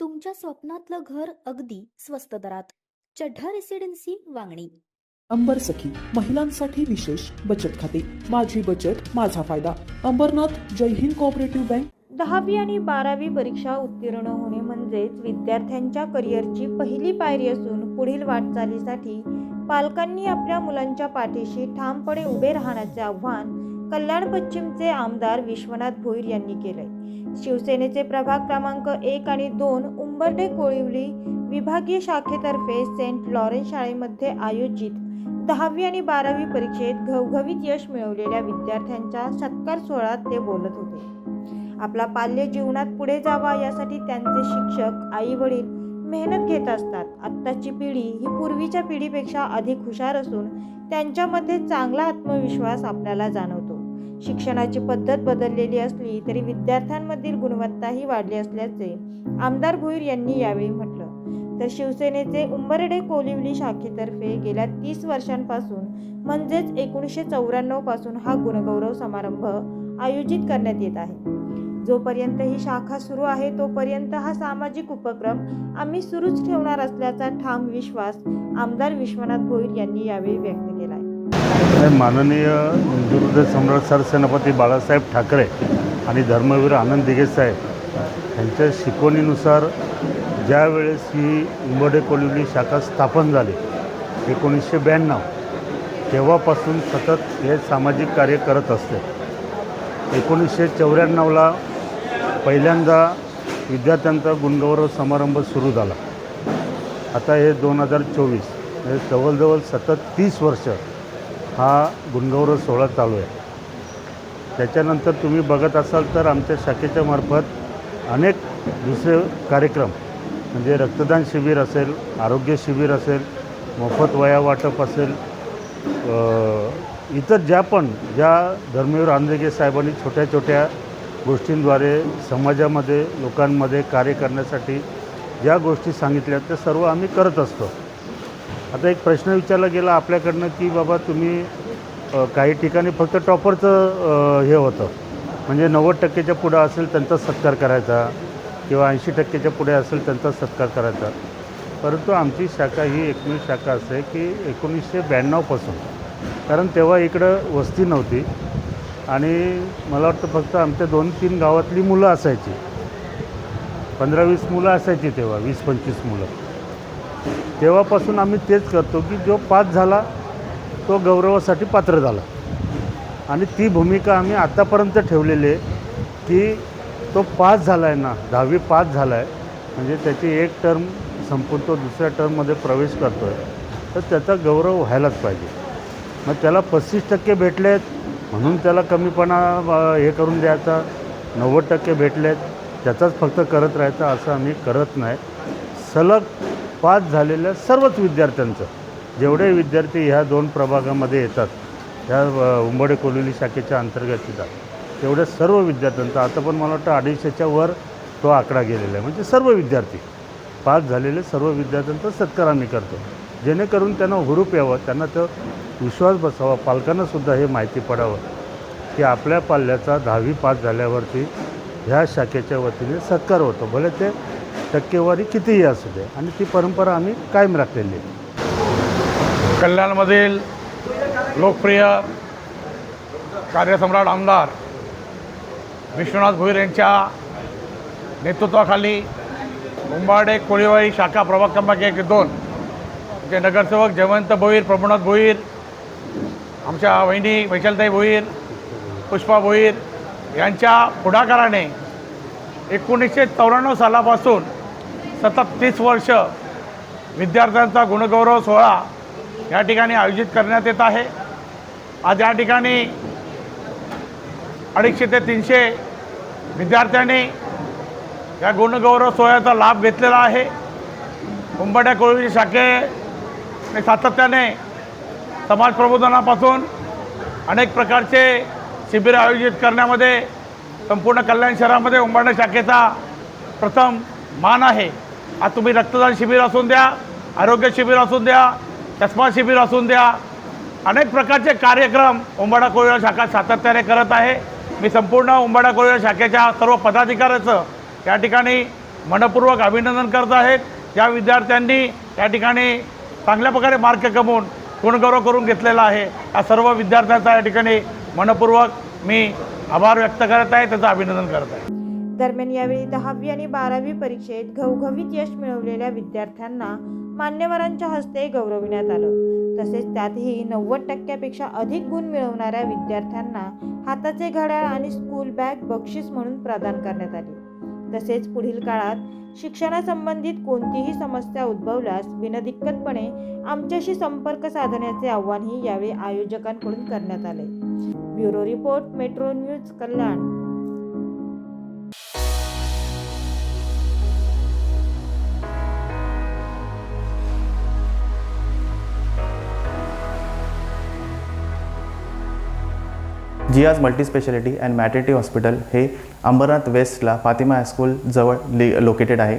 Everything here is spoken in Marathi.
तुमच्या स्वप्नातलं घर अगदी स्वस्त दरात. चढ्ढा रेसिडेन्सी वांगणी. अंबर सखी महिलांसाठी विशेष बचत खाते. माझी बचत माझा फायदा. अंबरनाथ जय हिंद कोऑपरेटिव्ह बँक दहावी आणि बारावी परीक्षा उत्तीर्ण होणे म्हणजेच विद्यार्थ्यांच्या करिअरची पहिली पायरी असून पुढील वाटचालीसाठी पालकांनी आपल्या मुलांच्या पाठीशी ठामपणे उभे राहण्याचे आव्हान कल्याण पश्चिमचे आमदार विश्वनाथ भोईर यांनी केलंय. शिवसेनेचे प्रभाग क्रमांक एक आणि दोन उंबर्डे कोळिवली विभागीय शाखेतर्फे सेंट लॉरेन्स शाळेमध्ये आयोजित दहावी आणि बारावी परीक्षेत घवघवीत यश मिळवलेल्या विद्यार्थ्यांच्या सत्कार सोहळ्यात ते बोलत होते. आपला पाल्य जीवनात पुढे जावा यासाठी त्यांचे शिक्षक आई वडील मेहनत घेत असतात. आत्ताची पिढी ही पूर्वीच्या पिढीपेक्षा अधिक हुशार असून त्यांच्यामध्ये चांगला आत्मविश्वास आपल्याला जाणवतो. शिक्षणाची पद्धत बदललेली असली तरी विद्यार्थ्यांमधील गुणवत्ताही वाढली असल्याचे आमदार भुईर यांनी यावेळी म्हटलं. तर शिवसेनेचे उंबरडे कोलिवली शाखेतर्फे गेल्या तीस वर्षांपासून म्हणजेच एकोणीसशे चौऱ्याण्णवपासून हा गुणगौरव समारंभ आयोजित करण्यात येत आहे. जोपर्यंत ही शाखा सुरू आहे तोपर्यंत हा सामाजिक उपक्रम आम्ही सुरूच ठेवणार असल्याचा ठाम विश्वास आमदार विश्वनाथ भोईर यांनी यावेळी व्यक्त केला आहे माननीय हिंदुहृदय सम्राट सरसेनापती बाळासाहेब ठाकरे आणि धर्मवीर आनंद दिघे साहेब यांच्या शिकवणीनुसार ज्यावेळेस ही उंबडे कोलिवली शाखा स्थापन झाली एकोणीसशे ब्याण्णव तेव्हापासून सतत हे सामाजिक कार्य करत असते. एकोणीसशे चौऱ्याण्णवला पहिल्यांदा विद्यार्थ्यांचा गुणगौरव समारंभ सुरू झाला. आता हे दोन हजार चोवीस म्हणजे जवळजवळ सतत तीस वर्ष हा गुणगौरव सोहळा चालू आहे. त्याच्यानंतर तुम्ही बघत असाल तर आमच्या शाखेच्या मार्फत अनेक दुसरे कार्यक्रम म्हणजे रक्तदान शिबिर असेल आरोग्य शिबिर असेल मोफत वया वाटप असेल इतर ज्या पण ज्या धर्मवीर आंदेगे साहेबांनी छोट्या छोट्या गोष्टींद्वारे समाजामध्ये लोकांमध्ये कार्य करण्यासाठी ज्या गोष्टी सांगितल्या त्या सर्व आम्ही करत असतो. आता एक प्रश्न विचारला गेला आपल्याकडनं की बाबा तुम्ही काही ठिकाणी फक्त टॉपरचं हे होतं. म्हणजे नव्वद टक्केच्या पुढं असेल त्यांचा सत्कार करायचा किंवा ऐंशी टक्केच्या पुढे असेल त्यांचा सत्कार करायचा. परंतु आमची शाखा ही एकमेव शाखा असते की एकोणीसशे ब्याण्णवपासून कारण तेव्हा इकडं वस्ती नव्हती आणि मला वाटतं फक्त आमच्या दोन तीन गावातली मुलं असायची. पंधरा वीस मुलं असायची तेव्हा वीस पंचवीस मुलं. तेव्हापासून आम्ही तेच करतो की जो पास झाला तो गौरवासाठी पात्र झाला. आणि ती भूमिका आम्ही आत्तापर्यंत ठेवलेली आहे की तो पास झाला आहे ना दहावी पास झाला आहे म्हणजे त्याची एक टर्म संपून तो दुसऱ्या टर्ममध्ये प्रवेश करतो आहे तर त्याचा गौरव व्हायलाच पाहिजे. मग त्याला पस्तीस टक्के भेटले आहेत म्हणून त्याला कमीपणा हे करून द्यायचा. नव्वद टक्के भेटले आहेत त्याचाच फक्त करत राहायचं असं आम्ही करत नाही. सलग पास झालेल्या सर्वच विद्यार्थ्यांचं. जेवढे विद्यार्थी ह्या दोन प्रभागामध्ये येतात ह्या उंबडे कोलोली शाखेच्या अंतर्गत येतात तेवढ्या सर्व विद्यार्थ्यांचं आता पण मला वाटतं अडीचशेच्या वर तो आकडा गेलेला आहे. म्हणजे सर्व विद्यार्थी पास झालेले सर्व विद्यार्थ्यांचा सत्कार आम्ही करतो. जेणेकरून त्यांना हुरूप यावं त्यांना तो विश्वास बसावा पालकांनासुद्धा हे माहिती पडावं की आपल्या पाल्याचा दहावी पास झाल्यावरती ह्या शाखेच्या वतीने सत्कार होतो. भले ते टक्केवारी कितीही असू दे. आणि ती परंपरा आम्ही कायम राखलेली आहे. कल्याणमधील लोकप्रिय कार्यसम्राट आमदार विश्वनाथ भोईर यांच्या नेतृत्वाखाली उंबाडे कोळीवाई शाखा प्रभाग क्रमांक एक दोन जे नगरसेवक जयवंत भोईर प्रभुनाथ भोईर आमच्या वहिनी वैशालताई भोईर पुष्पा भोईर यांच्या पुढाकाराने एकोणीसशे चौऱ्याण्णव सालापासून सतत तीस वर्ष विद्यार्थ्यांचा गुणगौरव सोहळा या ठिकाणी आयोजित करण्यात येत आहे. आज या ठिकाणी अडीचशे ते तीनशे विद्यार्थ्यांनी या गुणगौरव सोहळ्याचा लाभ घेतलेला आहे. उंबड्या कोळी शाखेने सातत्याने समाज प्रबोधनापासून अनेक प्रकारचे शिबिरं आयोजित करण्यामध्ये संपूर्ण कल्याण शहरामध्ये उंबरडा शाखेचा प्रथम मान आहे. आज तुम्ही रक्तदान शिबिर असून द्या आरोग्य शिबिर असून द्या चष्मा शिबिर असून द्या. अनेक प्रकारचे कार्यक्रम उंबाडा कोळी शाखा सातत्याने करत आहे. मी संपूर्ण उंबाडा कोळी शाखेच्या सर्व पदाधिकाऱ्याचं या ठिकाणी मनपूर्वक अभिनंदन करत आहेत ज्या विद्यार्थ्यांनी या ठिकाणी चांगल्या प्रकारे मार्क कमवून गुणगौरव करून घेतलेला आहे या सर्व विद्यार्थ्यांचा या ठिकाणी मनपूर्वक मी आभार व्यक्त करत आहे त्याचं अभिनंदन करत आहे. दरम्यान यावेळी दहावी आणि बारावी परीक्षेत घवघवीत यश मिळवलेल्या विद्यार्थ्यांना मान्यवरांच्या हस्ते गौरविण्यात आलं. तसेच त्यातही नव्वद टक्क्यापेक्षा अधिक गुण मिळवणाऱ्या विद्यार्थ्यांना हाताचे घड्याळ आणि स्कूल बॅग बक्षीस म्हणून प्रदान करण्यात आली. तसेच पुढील काळात शिक्षणासंबंधित कोणतीही समस्या उद्भवल्यास बिनदिक्कतपणे आमच्याशी संपर्क साधण्याचे आव्हानही यावेळी आयोजकांकडून करण्यात आले. Bureau report metro news Kalyan. Jiyas multispeciality and maternity hospital हे अंबरनाथ वेस्टला फातिमा हायस्कूल जवळ लि लोकेटेड आहे.